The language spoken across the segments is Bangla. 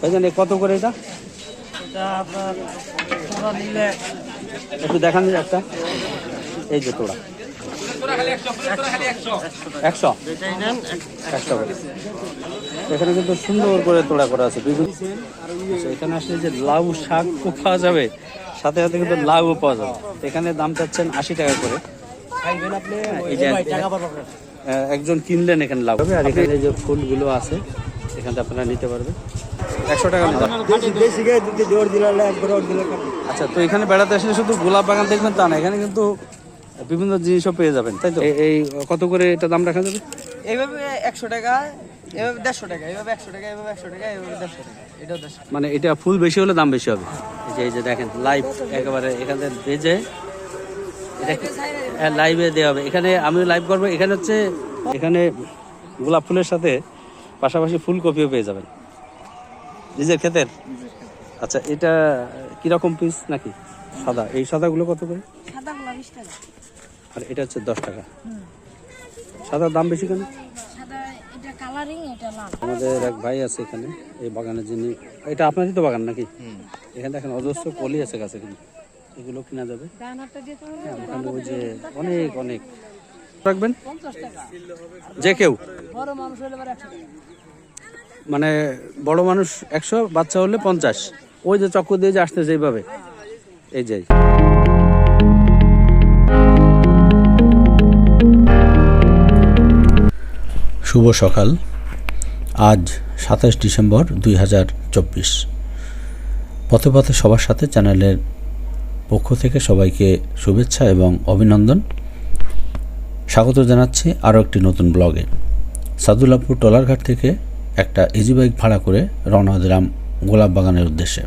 ভাইজান কত করে এটা? একটু দেখান একটা। এই যে তোড়া। একশো? একশো করে। এখানে কিন্তু সুন্দর করে তোড়া করা আছে। বিভিন্ন আচ্ছা, এখানে আসলে যে লাউ শাক পাওয়া যাবে সাথে সাথে কিন্তু লাউও পাওয়া যাবে। এখানে দাম চাচ্ছেন আশি টাকা করে। খাইবেন আপনি এই যে টাকা পাবেন আহ, একজন কিনলেন এখানে লাউ। আর এখানে যে ফুলগুলো আছে এখান আপনারা নিতে পারবেন। একশো টাকা আচ্ছা তো এখানে বেড়াতে আসলে শুধু গোলাপ বাগান দেখবেন তা না এখানে কিন্তু বিভিন্ন জিনিসও পেয়ে যাবেন তাই তো? এই কত করে এটা দাম রাখা যাবে? এইভাবে একশো টাকা এভাবে দেড়শো টাকা এভাবে একশো টাকা এভাবে একশো টাকা এভাবে দেড়শো টাকা এটাও দেড়শো মানে এটা ফুল বেশি হলে দাম বেশি হবে? এই যে এই যে দেখেন লাইভ একেবারে এখানে ভেজে এটা হ্যাঁ লাইভে দেওয়া হবে। এখানে আমিও লাইভ করব এখানে হচ্ছে এখানে গোলাপ ফুলের সাথে পাশাপাশি ফুলকপিও পেয়ে যাবেন। নিজের ক্ষেতের? আচ্ছা এটা কীরকম পিস নাকি? সাদা। এই সাদাগুলো কত করে? আর এটা হচ্ছে দশ টাকা। সাদার দাম বেশি কেন? সাদা এটা কালারিং এটা লাল। আমাদের এক ভাই আছে এখানে এই বাগানের যিনি এটা আপনারই তো বাগান নাকি? এখানে দেখেন অজস্র কলি আছে গাছে কিন্তু। এগুলো কিনা যাবে? ডানারটা দিতে হবে হ্যাঁ, ওই যে অনেক অনেক। রাখবেন? যে কেউ। বড় মানুষ হলে মানে বড় মানুষ একশো, বাচ্চা হলে পঞ্চাশ। ওই যে চক্র দিয়ে যে আসতেছে এইভাবে। এই যে। শুভ সকাল। আজ সাতাশ ডিসেম্বর দুই হাজার চব্বিশ। পথে পথে সবার সাথে চ্যানেলের পক্ষ থেকে সবাইকে শুভেচ্ছা এবং অভিনন্দন। স্বাগত জানাচ্ছি আরও একটি নতুন ব্লগে। সাদুল্লাপুর টলারঘাট থেকে একটা ইজি বাইক ভাড়া করে রওনা দিলাম গোলাপ বাগানের উদ্দেশ্যে।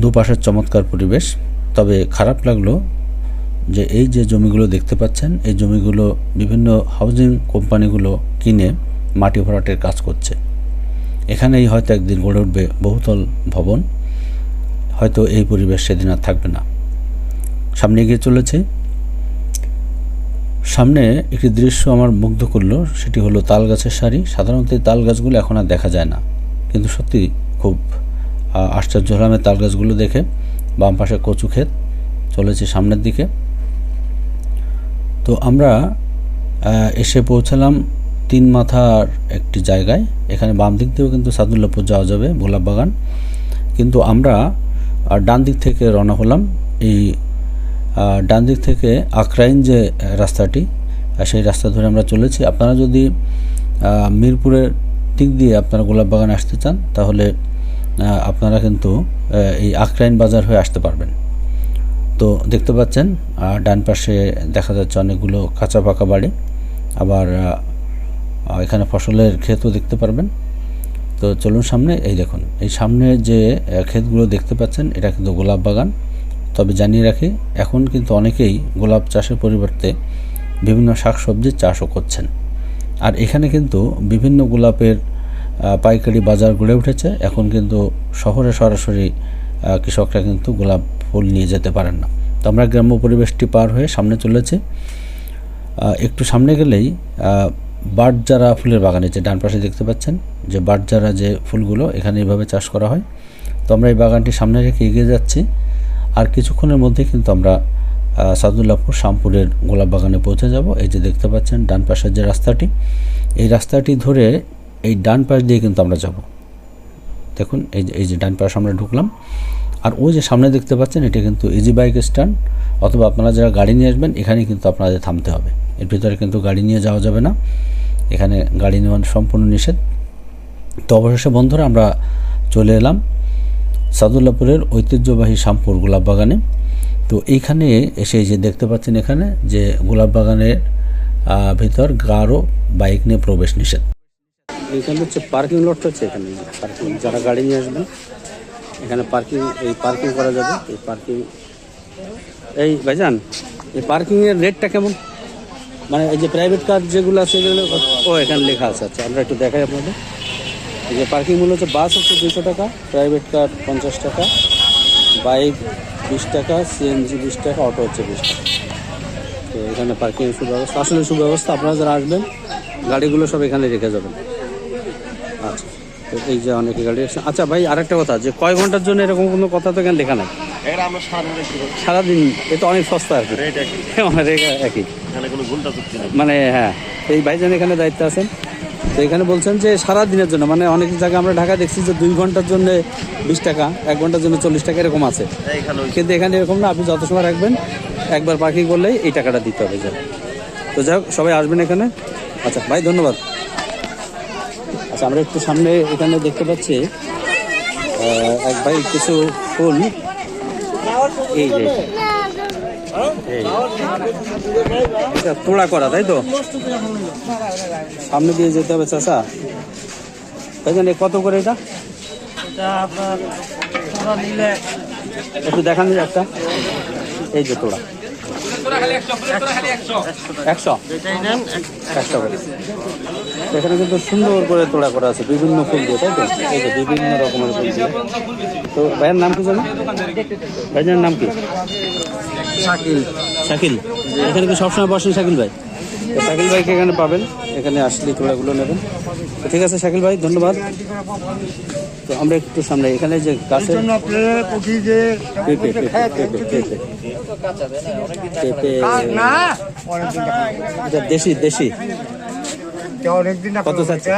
দুপাশের চমৎকার পরিবেশ, তবে খারাপ লাগল যে এই যে জমিগুলো দেখতে পাচ্ছেন, এই জমিগুলো বিভিন্ন হাউজিং কোম্পানিগুলো কিনে মাটি ভরাটের কাজ করছে। এখানেই হয়তো একদিন গড়ে উঠবে বহুতল ভবন, হয়তো এই পরিবেশ সেদিন আর থাকবে না। সামনে গিয়ে চলেছে সামনে একটি দৃশ্য আমার মুগ্ধ করল, সেটি হলো তাল গাছের সারি। সাধারণত তাল গাছগুলো এখন আর দেখা যায় না, কিন্তু সত্যি খুব আশ্চর্য হলাম তাল গাছগুলো দেখে। বাম পাশে কচু ক্ষেত, চলেছে সামনের দিকে। তো আমরা এসে পৌঁছালাম তিন মাথার একটি জায়গায়। এখানে বাম দিক দিয়েও কিন্তু সাদুল্লাপুর যাওয়া যাবে গোলাপ বাগান কিন্তু আমরা ডান দিক থেকে রওনা হলাম এই ডান দিক থেকে আখরাইন যে রাস্তাটি সেই রাস্তা ধরে আমরা চলেছি। আপনারা যদি মিরপুরের দিক দিয়ে আপনারা গোলাপ বাগান আসতে চান, তাহলে আপনারা কিন্তু এই আখরাইন বাজার হয়ে আসতে পারবেন। তো দেখতে পাচ্ছেন ডান পাশে দেখা যাচ্ছে অনেকগুলো কাঁচা পাকা বাড়ি। আবার এখানে ফসলের ক্ষেতও দেখতে পারবেন। তো চলুন সামনে, এই দেখুন, এই সামনে যে ক্ষেতগুলো দেখতে পাচ্ছেন, এটা কিন্তু গোলাপ বাগান। তবে জানিয়ে রাখি, এখন কিন্তু অনেকেই গোলাপ চাষের পরিবর্তে বিভিন্ন শাকসবজির চাষও করছেন। আর এখানে কিন্তু বিভিন্ন গোলাপের পাইকারি বাজার গড়ে উঠেছে। এখন কিন্তু শহরে সরাসরি কৃষকরা কিন্তু গোলাপ ফুল নিয়ে যেতে পারেন না। তো আমরা গ্রাম্য পরিবেশটি পার হয়ে সামনে চলেছি। একটু সামনে গেলেই বাটজারা ফুলের বাগানে যে ডান পাশে দেখতে পাচ্ছেন, যে বাটজারা যে ফুলগুলো এখানে এইভাবে চাষ করা হয়। তো আমরা এই বাগানটি সামনে রেখে এগিয়ে যাচ্ছি। আর কিছুক্ষণের মধ্যে কিন্তু আমরা সাদুল্লাপুর শামপুরের গোলাপ বাগানে পৌঁছে যাব। এই যে দেখতে পাচ্ছেন, ডান পাশের যে রাস্তাটি, এই রাস্তাটি ধরে এই ডান পাশ দিয়ে কিন্তু আমরা যাব। দেখুন, এই যে এই যে ডান পাশে আমরা ঢুকলাম। আর ওই যে সামনে দেখতে পাচ্ছেন, এটা কিন্তু ইজি বাইক স্ট্যান্ড অথবা আপনারা যারা গাড়ি নিয়ে আসবেন, এখানেই কিন্তু আপনাদের থামতে হবে। এর ভিতরে কিন্তু গাড়ি নিয়ে যাওয়া যাবে না। এখানে গাড়ি নেওয়া সম্পূর্ণ নিষেধ। তো অবশেষে, বন্ধুরা, আমরা চলে এলাম। সাদুল্লাপুরের ঐতিহ্যবাহী শামপুর গোলাপ বাগানে। তো এইখানে এসে যে দেখতে পাচ্ছেন এখানে যে গোলাপ বাগানের ভিতর গাঢ় বাইক নিয়ে প্রবেশ নিষেধ। এখানে হচ্ছে পার্কিং লট হচ্ছে এখানে, পার্কিং। যারা গাড়ি নিয়ে আসবেন, এখানে পার্কিং, এই পার্কিং করা যাবে, এই পার্কিং। এই ভাইজান, এই পার্কিংয়ের রেটটা কেমন? মানে এই যে প্রাইভেট কার যেগুলো আছে, এগুলো ও এখানে লেখা আছে আচ্ছা আমরা একটু দেখাই আপনাদের। এই যে পার্কিং মূল্য হচ্ছে বাস হচ্ছে দুশো টাকা প্রাইভেট কার পঞ্চাশ টাকা বাইক বিশ টাকা সিএনজি বিশ টাকা অটো হচ্ছে বিশ টাকা। তো এখানে পার্কিং সুব্যবস্থা আসলে সুব্যবস্থা আপনারা যারা আসবেন গাড়িগুলো সব এখানে রেখে যাবেন। আচ্ছা তো এই যে অনেকে গাড়ি আচ্ছা ভাই আরেকটা কথা যে কয় ঘণ্টার জন্য এরকম কোনো কথা তো এখানে লেখা নাই? সারাদিন দেখতে পাবো সারাদিন এ তো অনেক সস্তা আর কি। একই। মানে হ্যাঁ এই ভাইজান এখানে দায়িত্ব আছেন। তো এখানে বলছেন যে সারা দিনের জন্য মানে অনেক জায়গায় আমরা ঢাকা দেখছি যে দুই ঘণ্টার জন্য বিশ টাকা, এক ঘণ্টার জন্য চল্লিশ টাকা এরকম আছে। কিন্তু এখানে এরকম না, আপনি যত সময় রাখবেন, একবার পার্কিং করলেই এই টাকাটা দিতে হবে তো যাই হোক, সবাই আসবেন এখানে। আচ্ছা ভাই, ধন্যবাদ। আচ্ছা আমরা একটু সামনে এখানে দেখতে পাচ্ছি এক ভাই কিছু ফুল। এই যে। এটা তোড়া করা তাই তো? সামনে দিয়ে যেতে হবে চাষা তাই জানি কত করে এটা? একটু দেখান একটা। এই যে তোড়া একশো? একশো করে। এখানে কিন্তু সুন্দর করে তোড়া করা আছে বিভিন্ন ফুল দিয়ে তাই তো? এই যে বিভিন্ন রকমের ফুল দিয়ে। তো ভাইয়ের নাম কি জানো ভাইয়ের নাম কি? শাকিল। শাকিল? এখানে কি সবসময় বসেন শাকিল ভাই? তো শাকিল ভাইকে এখানে পাবেন। এখানে আসলে তোড়াগুলো নেবেন। তো ঠিক আছে শাকিল ভাই ধন্যবাদ। তো আমরা একটু সামনে এখানে যে গাছের দেশি দেশি। অনেকদিন কত চাচ্ছে?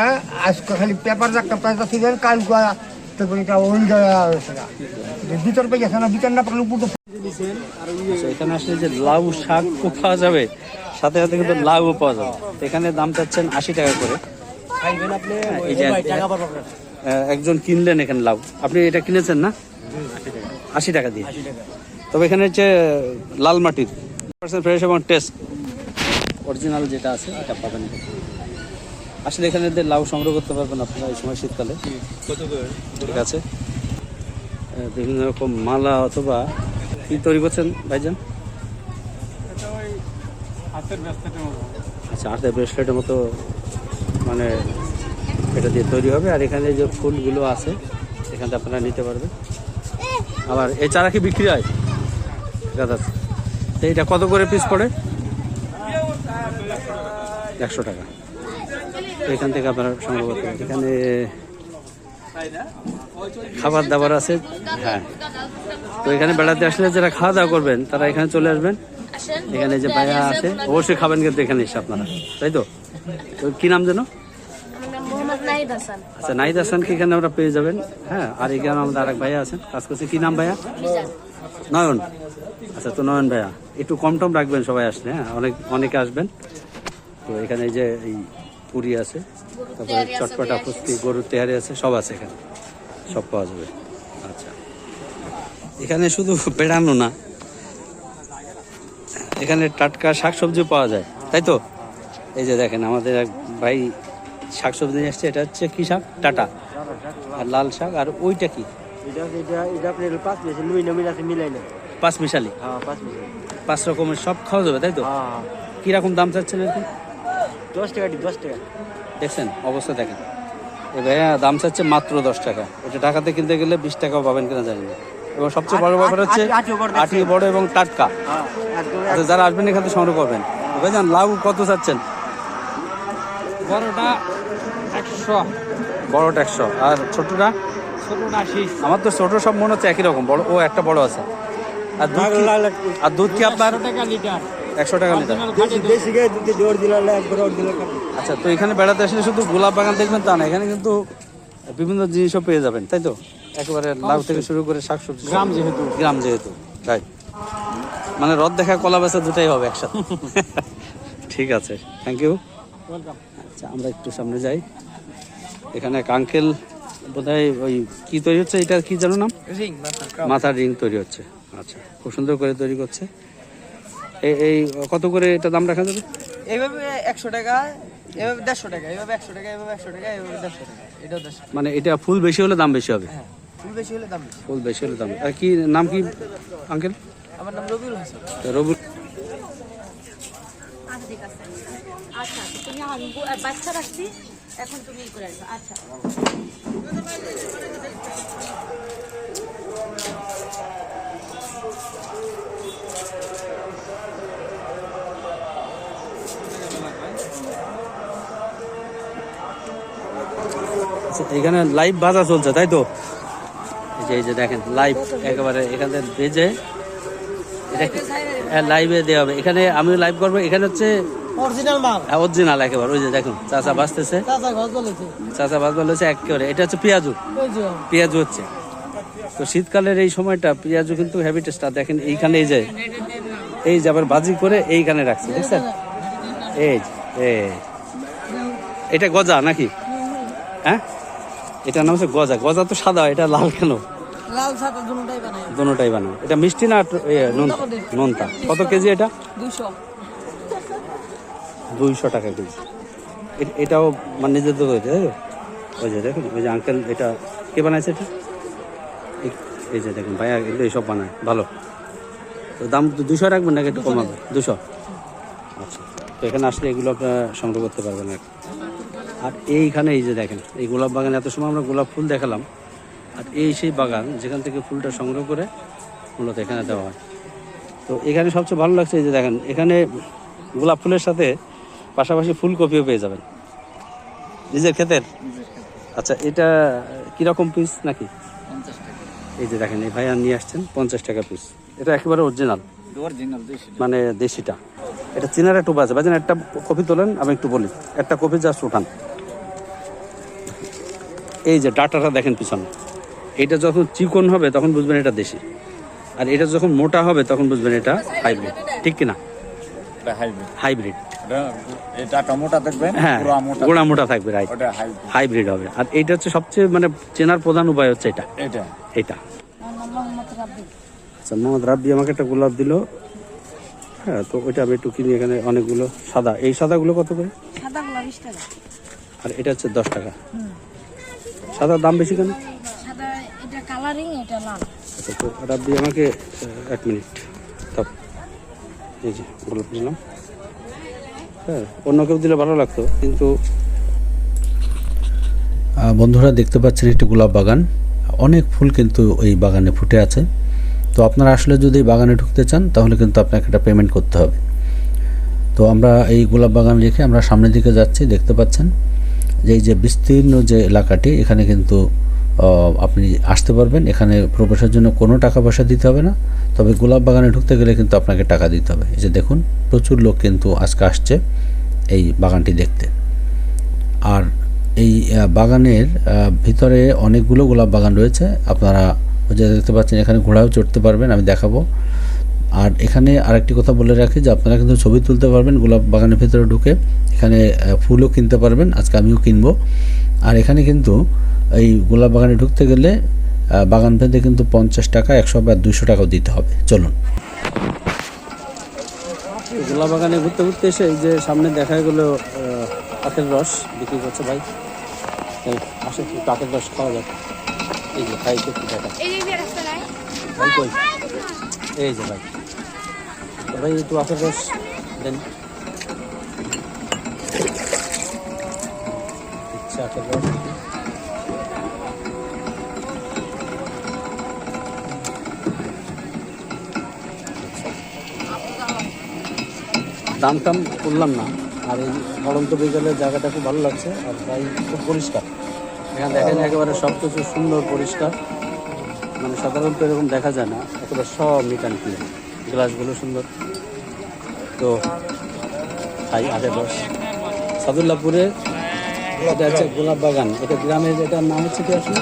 আজকে খালি পেপার একটা পয়সা ছিলেন কাল তারপরে এটা ওই ভিতর পেয়ে গেছে না ভিতর না পারলে উপর এখানে আসলে যে লাউ শাক পাওয়া যাবে সাথে সাথে কিন্তু লাউ পাওয়া যাবে। এখানে দাম চাচ্ছেন আশি টাকা করে। হ্যাঁ, এই যে একজন কিনলেন এখানে লাউ। আপনি এটা কিনেছেন না? আশি টাকা দিয়ে। তবে এখানে হচ্ছে লাল মাটির। পার্সেন্ট ফ্রেশ এবং টেস্ট অরিজিনাল যেটা আছে এটা পাবেন। আসলে এখানে লাউ সংগ্রহ করতে পারবেন আপনারা এই সময় শীতকালে। ঠিক আছে। বিভিন্ন রকম মালা অথবা কি তৈরি করছেন ভাইজান? আচ্ছা হাতের ব্রেসলেটের মতো মানে এটা দিয়ে তৈরি হবে। আর এখানে যে ফুলগুলো আছে এখান থেকে আপনারা নিতে পারবেন। আবার এই চারা কি বিক্রি হয়? আছে। তো এটা কত করে পিস পড়ে? একশো টাকা। এখান থেকে আপনারা সংগ্রহ করতে এখানে খাবার দাবার আছে। হ্যাঁ। তো এখানে বেড়াতে আসলে যারা খাওয়া দাওয়া করবেন তারা এখানে চলে আসবেন। এখানে যে ভাইয়া আছে অবশ্যই খাবেন কিন্তু এখানে এসে আপনারা। তাই তো? তো কি নাম যেন? আচ্ছা নাহিদ হাসানকে এখানে আমরা পেয়ে যাবেন? হ্যাঁ আর এখানে আমাদের আরেক ভাইয়া আছেন। কাজ করছে। কি নাম ভাইয়া? নয়ন। আচ্ছা তো নয়ন ভাইয়া একটু কম টম রাখবেন সবাই আসলে হ্যাঁ? অনেক অনেকে আসবেন। তো এখানে যে এই পুরি আছে তারপরে চটপটা ফুচকি গরুর তেহারি আছে সব আছে এখানে। সব পাওয়া যাবে। আচ্ছা। এখানে শুধু বেড়ানো না এখানে টাটকা শাকসবজি পাওয়া যায় তাই তো? এই যে দেখেন আমাদের এক ভাই শাকসবজি নিয়ে এসছে এটা হচ্ছে কী শাক? টাটা। আর লাল শাক আর ওইটা কি? এটা পাঁচ মিশালি? হ্যাঁ পাঁচ রকমের সব খাওয়া যাবে তাই তো? কীরকম দাম চাচ্ছেন এরকম? দশ টাকা দশ টাকা। দেখছেন অবস্থা দেখেন। এ ভাইয়া দাম চাচ্ছে মাত্র দশ টাকা। এটা ঢাকাতে কিনতে গেলে বিশ টাকাও পাবেন কিনা জানি না। এবং সবচেয়ে বড় ব্যাপার হচ্ছে আটি- বড় এবং টাটকা। হ্যাঁ আচ্ছা যারা আসবেন এখান থেকে সংগ্রহ করবেন। ভাইজান লাউ কত চাচ্ছেন? বড়টা একশো। বড়টা একশো। আর ছোটটা? ছোটটা আশি। আমার তো ছোট সব মনে হচ্ছে একই রকম বড় ও একটা বড় আছে। আর দুধ কি- আর দুধ কি আপনার? টাকা লিটার। একশো টাকা লিটার। আচ্ছা তো এখানে বেড়াতে আসলে শুধু গোলাপ বাগান দেখবেন তা না এখানে কিন্তু বিভিন্ন জিনিসও পেয়ে যাবেন তাই তো? একেবারে লাউ থেকে শুরু করে শাকসবজি গ্রাম যেহেতু। গ্রাম যেহেতু রাইট মানে রদ দেখা কলা বেচা দুটাই হবে একসাথে। ঠিক আছে থ্যাংক ইউ আচ্ছা আমরা একটু সামনে যাই। এখানে এক আঙ্কেল বোধহয় ওই কি তৈরি হচ্ছে এটা কি জানো নাম? মাথার রিং তৈরি হচ্ছে। আচ্ছা খুব সুন্দর করে তৈরি করছে। এই এই কত করে এটা দাম রাখা যাবে? এইভাবে একশো টাকা এভাবে দেড়শো টাকা এভাবে একশো টাকা এভাবে একশো টাকা এভাবে দেড়শো টাকা এটাও দেড়শো মানে এটা ফুল বেশি হলে দাম বেশি হবে? হ্যাঁ ফুল বেশি হলে দাম ফুল বেশি হলে দাম আর কি নাম কি আঙ্কেল? আমার নাম রবিউল হাসান। রবুল আচ্ছা আছে। আচ্ছা তুমি বাচ্চা রাখছি এখন তুমি করে আচ্ছা। এখানে লাইভ বাজা চলছে তাই তো? এই যে এই যে দেখেন লাইভ একেবারে এখানে বেজে এটা লাইভে দেওয়া হবে। এখানে আমিও লাইভ করব এখানে হচ্ছে অরিজিনাল মাল। অরিজিনাল একেবারে ওই যে দেখুন চাচা বাঁচতেছে চাচা বাজ বলেছে। একেবারে এটা হচ্ছে পেঁয়াজু। ওই পেঁয়াজু হচ্ছে। তো শীতকালের এই সময়টা পেঁয়াজু কিন্তু দেখেন এইখানে এই যে এই যে আবার ভাজি করে এইখানে রাখছে দেখছেন এই যে, এটা গজা নাকি? হ্যাঁ? এটার নাম হচ্ছে গজা। গজা তো সাদা এটা লাল কেন? লাল সাদা দুটোটাই বানাই। দুটাই বানানো এটা মিষ্টি না এ, নোনতা? কত কেজি এটা? দুশো। দুইশো টাকা কেজি। এটাও মানে নিজের তো হয়েছে তাই ওই যে দেখুন ওই যে আঙ্কেল এটা কে বানাইছে এটা? এই- যে দেখুন ভাইয়া এগুলো এইসব বানায় ভালো। তো দাম দুশো রাখবেন নাকি একটু কমাবে দুশো? আচ্ছা। তো এখানে আসলে এগুলো আপনারা সংগ্রহ করতে পারবেন আর। আর এইখানে এই যে দেখেন এই গোলাপ বাগান এত সময় আমরা গোলাপ ফুল দেখালাম আর এই সেই বাগান যেখান থেকে ফুলটা সংগ্রহ করে মূলত এখানে দেওয়া হয়। তো এখানে সবচেয়ে ভালো লাগছে এই যে দেখেন এখানে গোলাপ ফুলের সাথে পাশাপাশি ফুলকপিও পেয়ে যাবেন। নিজের ক্ষেতের? আচ্ছা এটা কীরকম পিস নাকি? এই যে দেখেন এই ভাইয়া নিয়ে আসছেন পঞ্চাশ টাকা পিস এটা একেবারে অরিজিনাল মানে দেশিটা। এটা চিনার একটু বাজে বাজেন একটা কপি তোলেন আমি একটু বলি। একটা কপি জাস্ট উঠান। এই যে ডাটাটা দেখেন পিছনে। এটা যখন চিকন হবে তখন বুঝবেন এটা দেশি। আর এটা যখন মোটা হবে তখন বুঝবেন এটা হাইব্রিড ঠিক কিনা? হাইব্রিড এটা দেখবেন হ্যাঁ গোড়া মোটা থাকবে। রাইট হাইব্রিড হাইব্রিড হবে। আর এইটা হচ্ছে সবচেয়ে মানে চেনার প্রধান উপায় হচ্ছে এটা। এটা। এটা। আচ্ছা মোহাম্মদ রাব্বি আমাকে একটা গোলাপ দিল। হ্যাঁ তো ওইটা আমি একটু কিনি এখানে অনেকগুলো সাদা। এই সাদাগুলো কত করে? সাদা বিশ টাকা। আর এটা হচ্ছে দশ টাকা। সাদার দাম বেশি কেন? সাদা এটা কালারিং এটা লাল। আচ্ছা তো রাব্বি আমাকে এক মিনিট। এই যে গোলাপ নিলাম। হ্যাঁ অন্য কেউ দিলে ভালো লাগতো কিন্তু বন্ধুরা দেখতে পাচ্ছেন একটি গোলাপ বাগান। অনেক ফুল কিন্তু এই বাগানে ফুটে আছে। তো আপনারা আসলে যদি বাগানে ঢুকতে চান তাহলে কিন্তু আপনাকে একটা পেমেন্ট করতে হবে। তো আমরা এই গোলাপ বাগান রেখে আমরা সামনের দিকে যাচ্ছি দেখতে পাচ্ছেন। এই যে বিস্তীর্ণ যে এলাকাটি, এখানে কিন্তু আপনি আসতে পারবেন। এখানে প্রবেশের জন্য কোনো টাকা পয়সা দিতে হবে না। তবে গোলাপ বাগানে ঢুকতে গেলে কিন্তু আপনাকে টাকা দিতে হবে। এই যে দেখুন, প্রচুর লোক কিন্তু আজকে আসছে এই বাগানটি দেখতে। আর এই বাগানের ভিতরে অনেকগুলো গোলাপ বাগান রয়েছে। আপনারা যে দেখতে পাচ্ছেন, এখানে ঘোড়াও চড়তে পারবেন, আমি দেখাবো। আর এখানে আরেকটি কথা বলে রাখি যে আপনারা কিন্তু ছবি তুলতে পারবেন গোলাপ বাগানের ভিতরে ঢুকে এখানে ফুলও কিনতে পারবেন আজকে আমিও কিনবো। আর এখানে কিন্তু এই গোলাপ বাগানে ঢুকতে গেলে বাগান ভেদে কিন্তু পঞ্চাশ টাকা একশো বা দুশো টাকাও দিতে হবে। চলুন। গোলাপ বাগানে ঘুরতে ঘুরতে এসে এই যে সামনে দেখা গেলো আখের রস বিক্রি করছে ভাই। এই, আসে একটু আখের রস খাওয়া যাক। এই যে খাই একটু দেখা। ভাই এই যে ভাই। ভাই, একটু আখের রস দেন। দাম টাম করলাম না। আর এই পড়ন্ত বিকেলের জায়গাটা খুব ভালো লাগছে, আর তাই খুব পরিষ্কার। এখানে দেখেন একেবারে সব কিছু সুন্দর পরিষ্কার। মানে সাধারণত এরকম দেখা যায় না, একেবারে সব অ্যান্ড ক্লিন গ্লাসগুলো সুন্দর। তো খাই আগে বস সাদুল্লাপুরে এটা হচ্ছে গোলাপ বাগান। এটা গ্রামের এটার নাম হচ্ছে কি আসলে?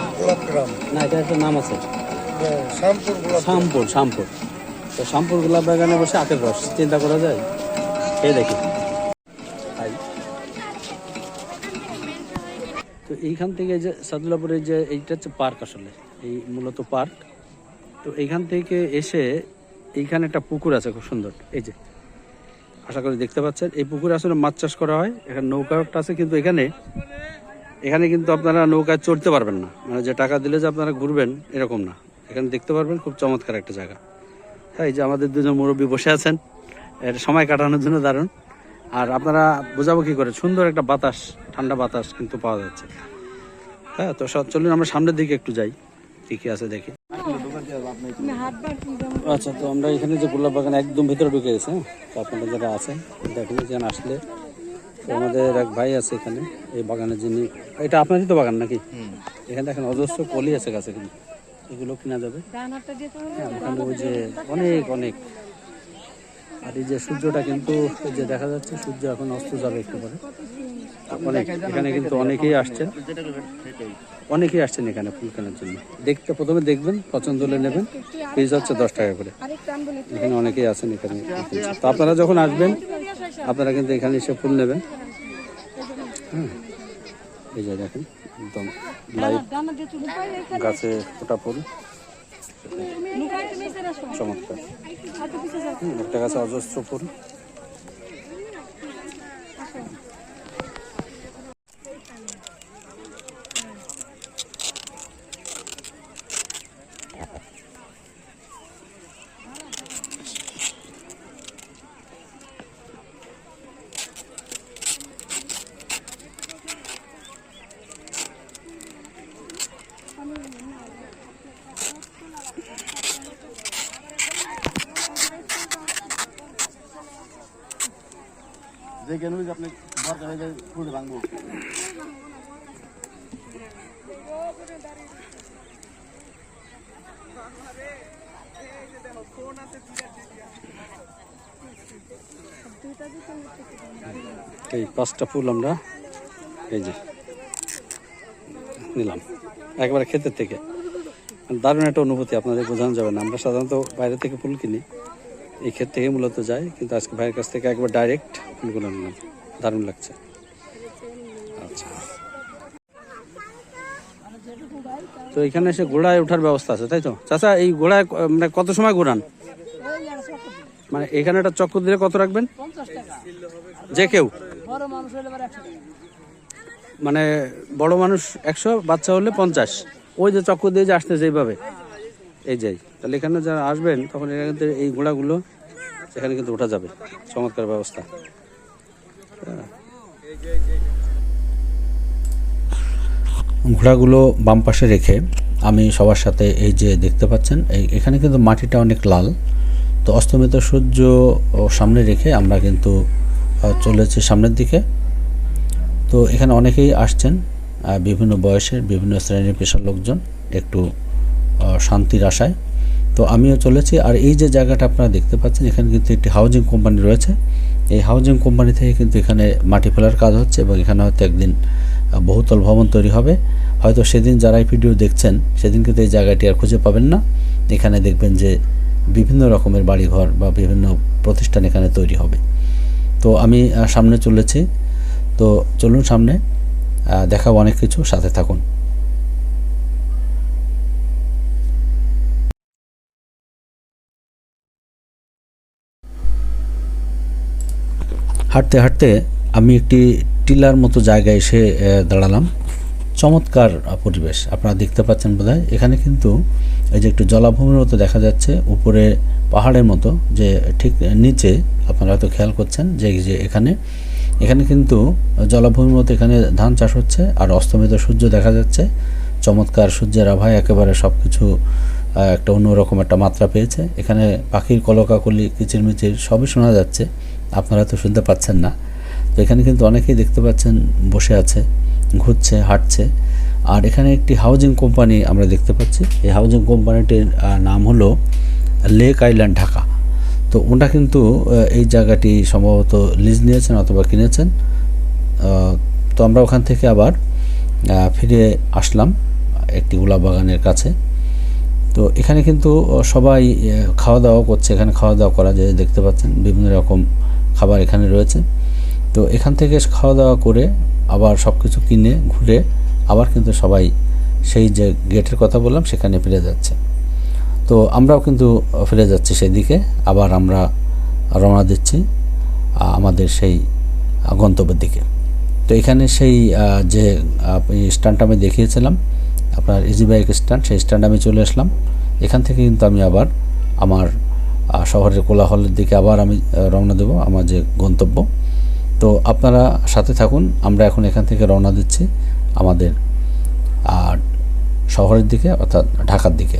না এটা একটা নাম আছে। শ্যামপুর শ্যামপুর তো শ্যামপুর গোলাপ বাগানে বসে আখের রস চিন্তা করা যায়? এই দেখি। তো এইখান থেকে যে সাদুল্লাপুরে যে এইটা হচ্ছে পার্ক আসলে। এই মূলত পার্ক। তো এইখান থেকে এসে এইখানে একটা পুকুর আছে খুব সুন্দর, এই যে। আশা করি দেখতে পাচ্ছেন, এই পুকুরে আসলে মাছ চাষ করা হয়, এখানে নৌকাটা আছে, কিন্তু এখানে এখানে কিন্তু আপনারা নৌকায় চড়তে পারবেন না। মানে যে টাকা দিলে যে আপনারা ঘুরবেন, এরকম না। এখানে দেখতে পারবেন, খুব চমৎকার একটা জায়গা। হ্যাঁ এই যে আমাদের দুজন মুরব্বী বসে আছেন, এর সময় কাটানোর জন্য দারুণ। আর আপনারা বোঝাবো কি করে, সুন্দর একটা বাতাস, ঠান্ডা বাতাস কিন্তু পাওয়া যাচ্ছে। হ্যাঁ তো চলুন আমরা সামনের দিকে একটু যাই। কি আছে দেখি। আচ্ছা তো আমরা এখানে যে গোলাপ বাগান একদম ভিতরে ঢুকে গেছে হ্যাঁ? তো আপনারা যারা আছেন দেখেন যেন আসলে আমাদের এক ভাই আছে এখানে এই বাগানের যিনি এটা আপনারই তো বাগান নাকি? এখানে দেখেন অজস্র কলি আছে গাছে কিন্তু এগুলো কিনা যাবে? হ্যাঁ, ওখানে ওই যে অনেক অনেক। আর এই যে সূর্যটা কিন্তু যে দেখা যাচ্ছে সূর্য এখন অস্ত যাবে একটু পরে। অনেক, এখানে কিন্তু অনেকেই আসছেন। অনেকেই আসছেন এখানে ফুল কেনার জন্য। দেখতে প্রথমে দেখবেন, পছন্দ হলে নেবেন। পিস হচ্ছে দশ টাকা করে। এখানে অনেকেই আছেন এখানে। তো আপনারা যখন আসবেন, আপনারা কিন্তু এখানে এসে ফুল নেবেন। হ্যাঁ। এই যে দেখেন, একদম গাছে ফোটা ফুল। চমৎকার। একটা গাছে অজস্র ফুল। কেন আপনি দরকার হয়ে ভাঙবো? এই পাঁচটা ফুল আমরা, এই যে, নিলাম, একবারে ক্ষেতের থেকে। দারুণ একটা অনুভূতি আপনাদের বোঝানো যাবে না। আমরা সাধারণত বাইরে থেকে ফুল কিনি। এই ক্ষেত থেকে মূলত যায়, কিন্তু আজকে ভাইয়ের কাছ থেকে একবার ডাইরেক্ট ফুলগুলো নিলাম। দারুণ লাগছে। আচ্ছা। তো এখানে এসে ঘোড়ায় ওঠার ব্যবস্থা আছে, তাই তো? চাচা, এই ঘোড়ায় মানে কত সময় ঘোরান মানে এখানে একটা চক্কর দিলে কত রাখবেন? যে কেউ? মানে বড় মানুষ একশো, বাচ্চা হলে পঞ্চাশ। ওই যে চক্কর দিয়ে যে আসতে এইভাবে। এই যাই তাহলে এখানে যারা আসবেন, তখন এখানে এই ঘোড়াগুলো সেখানে কিন্তু ওঠা যাবে। চমৎকার ব্যবস্থা। ঘোড়াগুলো বাম পাশে রেখে আমি সবার সাথে এই যে দেখতে পাচ্ছেন, এই এখানে কিন্তু মাটিটা অনেক লাল। তো অস্তমিত সূর্য সামনে রেখে আমরা কিন্তু চলেছি সামনের দিকে। তো এখানে অনেকেই আসছেন বিভিন্ন বয়সের বিভিন্ন শ্রেণির পেশার লোকজন, একটু শান্তির আশায়। তো আমিও চলেছি। আর এই যে জায়গাটা আপনারা দেখতে পাচ্ছেন, এখানে কিন্তু একটি হাউজিং কোম্পানি রয়েছে। এই হাউজিং কোম্পানি থেকে কিন্তু এখানে মাটি ফেলার কাজ হচ্ছে এবং এখানে হয়তো একদিন বহুতল ভবন তৈরি হবে। হয়তো সেদিন যারা এই ভিডিও দেখছেন, সেদিন কিন্তু এই জায়গাটি আর খুঁজে পাবেন না। এখানে দেখবেন যে বিভিন্ন রকমের বাড়িঘর বা বিভিন্ন প্রতিষ্ঠান এখানে তৈরি হবে। তো আমি সামনে চলেছি। তো চলুন সামনে দেখাবো অনেক কিছু। সাথে থাকুন। হাঁটতে হাঁটতে আমি একটি টিলার মতো জায়গায় এসে দাঁড়ালাম। চমৎকার পরিবেশ। আপনারা দেখতে পাচ্ছেন বোধহয়। এখানে কিন্তু এই যে একটু জলাভূমির মতো দেখা যাচ্ছে, উপরে পাহাড়ের মতো, যে ঠিক নিচে আপনারা হয়তো খেয়াল করছেন, যে যে এখানে। এখানে কিন্তু জলাভূমির মতো এখানে ধান চাষ হচ্ছে, আর অস্তমিত সূর্য দেখা যাচ্ছে। চমৎকার সূর্যের আভায় একেবারে সব কিছু একটা অন্যরকম একটা মাত্রা পেয়েছে। এখানে পাখির কলকাকলি, কিচিরমিচির সবই শোনা যাচ্ছে। আপনারা তো শুনতে পাচ্ছেন না। তো এখানে কিন্তু অনেকেই দেখতে পাচ্ছেন, বসে আছে, ঘুরছে, হাঁটছে। আর এখানে একটি হাউজিং কোম্পানি আমরা দেখতে পাচ্ছি। এই হাউজিং কোম্পানিটির নাম হলো লেক আইল্যান্ড ঢাকা। তো ওটা কিন্তু এই জায়গাটি সম্ভবত লিজ নিয়েছেন অথবা কিনেছেন। তো আমরা ওখান থেকে আবার ফিরে আসলাম একটি গোলাপ বাগানের কাছে। তো এখানে কিন্তু সবাই খাওয়া দাওয়া করছে। এখানে খাওয়া দাওয়া করা যায়। দেখতে পাচ্ছেন বিভিন্ন রকম খাবার এখানে রয়েছে। তো এখান থেকে খাওয়া দাওয়া করে আবার সব কিছু কিনে, ঘুরে আবার কিন্তু সবাই সেই যে গেটের কথা বললাম, সেখানে ফিরে যাচ্ছে। তো আমরাও কিন্তু ফিরে যাচ্ছি সেদিকে। আবার আমরা রওনা দিচ্ছি আমাদের সেই গন্তব্যের দিকে। তো এখানে সেই যে স্ট্যান্ডটা আমি দেখিয়েছিলাম আপনার ইজি বাইক স্ট্যান্ড সেই স্ট্যান্ড আমি চলে আসলাম। এখান থেকে কিন্তু আমি আবার আমার শহরের কোলাহলের দিকে আবার আমি রওনা দেব, আমার যে গন্তব্য। তো আপনারা সাথে থাকুন, আমরা এখন এখান থেকে রওনা দিচ্ছি আমাদের আর শহরের দিকে, অর্থাৎ ঢাকার দিকে।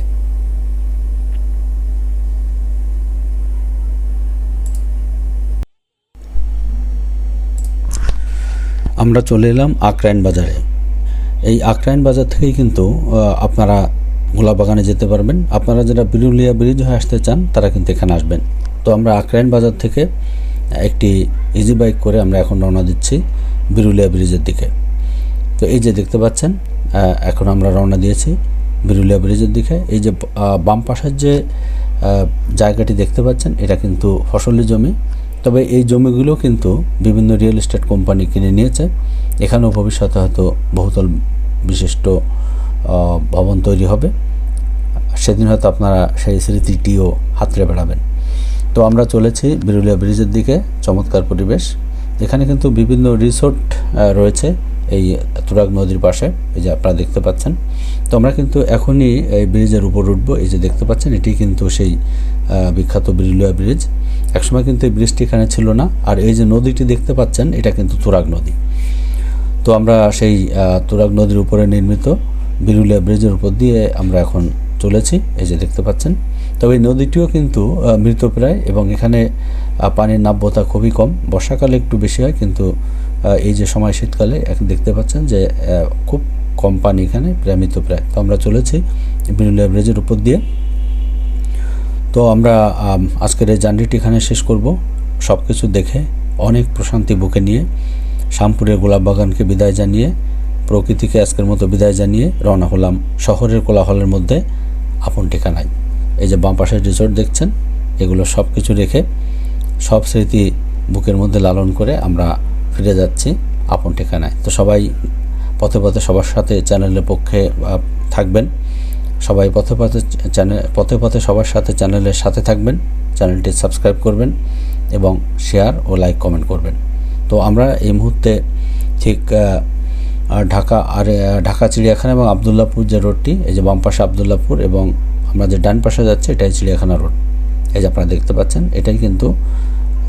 আমরা চলে এলাম আকরাইন বাজারে। এই আকরাইন বাজার থেকেই কিন্তু আপনারা আপনারা গোলাবাগানে যেতে পারবেন। আপনারা যারা বিরুলিয়া ব্রিজ হয়ে আসতে চান, তারা কিন্তু এখানে আসবেন। তো আমরা আকরাইন বাজার থেকে একটি ইজি বাইক করে আমরা এখন রওনা দিচ্ছি বিরুলিয়া ব্রিজের দিকে। তো এই যে দেখতে পাচ্ছেন এখন আমরা রওনা দিয়েছি বিরুলিয়া ব্রিজের দিকে। এই যে বাম পাশের যে জায়গাটি দেখতে পাচ্ছেন, এটা কিন্তু ফসলি জমি। তবে এই জমিগুলো কিন্তু বিভিন্ন রিয়েল এস্টেট কোম্পানি কিনে নিয়েছে। এখানেও ভবিষ্যতে হয়তো বহুতল বিশিষ্ট ভবন তৈরি হবে। সেদিন হয়তো আপনারা সেই স্মৃতিটিও হাতড়ে বেড়াবেন। তো আমরা চলেছি বিরুলিয়া ব্রিজের দিকে, চমৎকার পরিবেশ। এখানে কিন্তু বিভিন্ন রিসোর্ট রয়েছে এই তুরাগ নদীর পাশে, এই যে আপনারা দেখতে পাচ্ছেন। তো আমরা কিন্তু এখনই এই ব্রিজের উপর উঠব, এই যে দেখতে পাচ্ছেন, এটি কিন্তু সেই বিখ্যাত বিরুলিয়া ব্রিজ। একসময় কিন্তু এই ব্রিজটি এখানে ছিল না, আর এই যে নদীটি দেখতে পাচ্ছেন, এটা কিন্তু তুরাগ নদী। তো আমরা সেই তুরাগ নদীর উপরে নির্মিত বিরুলিয়া ব্রিজের উপর দিয়ে আমরা এখন চলেছি, এই যে দেখতে পাচ্ছেন। তবে এই নদীটিও কিন্তু মৃতপ্রায় এবং এখানে পানির নাব্যতা খুবই কম। বর্ষাকালে একটু বেশি হয়, কিন্তু এই যে সময় শীতকালে এখন দেখতে পাচ্ছেন যে খুব কম পানি এখানে, প্রায় মৃতপ্রায়। তো আমরা চলেছি বিরুলিয়া ব্রিজের উপর দিয়ে। তো আমরা আজকের এই জার্নিটি এখানে শেষ করব। সব কিছু দেখে অনেক প্রশান্তি বুকে নিয়ে শ্যামপুরের গোলাপ বাগানকে বিদায় জানিয়ে, প্রকৃতিকে আজকের মতো বিদায় জানিয়ে রওনা হলাম শহরের কোলাহলের মধ্যে আপন ঠিকানায়। এই যে বাম পাশের রিসোর্ট দেখছেন, এগুলো সব কিছু রেখে সব স্মৃতি বুকের মধ্যে লালন করে আমরা ফিরে যাচ্ছি আপন ঠিকানায়। তো সবাই পথে পথে সবার সাথে চ্যানেলের পক্ষে থাকবেন। সবাই পথে পথে চ্যানেল পথে পথে সবার সাথে চ্যানেলের সাথে থাকবেন, চ্যানেলটি সাবস্ক্রাইব করবেন এবং শেয়ার ও লাইক কমেন্ট করবেন। তো আমরা এই মুহূর্তে ঠিক ঢাকা, আর ঢাকা, চিড়িয়াখানা এবং আবদুল্লাপুর যে রোডটি, এই যে বাম পাশে আবদুল্লাপুর এবং আমরা যে ডান পাশে যাচ্ছি, এটাই চিড়িয়াখানা রোড। এই যে আপনারা দেখতে পাচ্ছেন, এটাই কিন্তু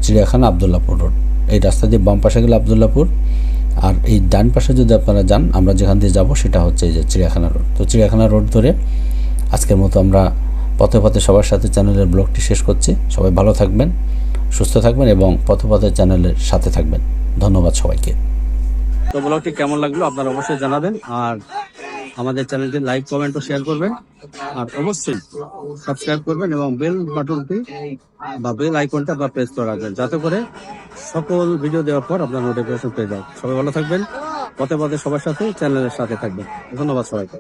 চিড়িয়াখানা আবদুল্লাপুর রোড। এই রাস্তা দিয়ে বাম পাশে গেলে আবদুল্লাপুর, আর এই ডান পাশে যদি আপনারা যান, আমরা যেখান দিয়ে যাব, সেটা হচ্ছে এই যে চিড়িয়াখানা রোড। তো চিড়িয়াখানা রোড ধরে আজকের মতো আমরা পথে পথে সবার সাথে চ্যানেলের ব্লগটি শেষ করছি। সবাই ভালো থাকবেন। সুস্থ থাকবেন এবং পথে পথে চ্যানেলের সাথে থাকবেন। ধন্যবাদ সবাইকে। তো ব্লগটি কেমন লাগল আপনারা অবশ্যই জানাবেন আর আমাদের চ্যানেলটি লাইক, কমেন্ট ও শেয়ার করবেন। আর অবশ্যই সাবস্ক্রাইব করবেন এবং বেল বাটনটি বা বেল আইকনটা আপনার প্রেস করে রাখবেন যাতে করে সকল ভিডিও দেওয়ার পর আপনার নোটিফিকেশন পেয়ে যায় সবাই ভালো থাকবেন, পথে পথে সবার সাথে চ্যানেলের সাথে থাকবেন। ধন্যবাদ সবাইকে।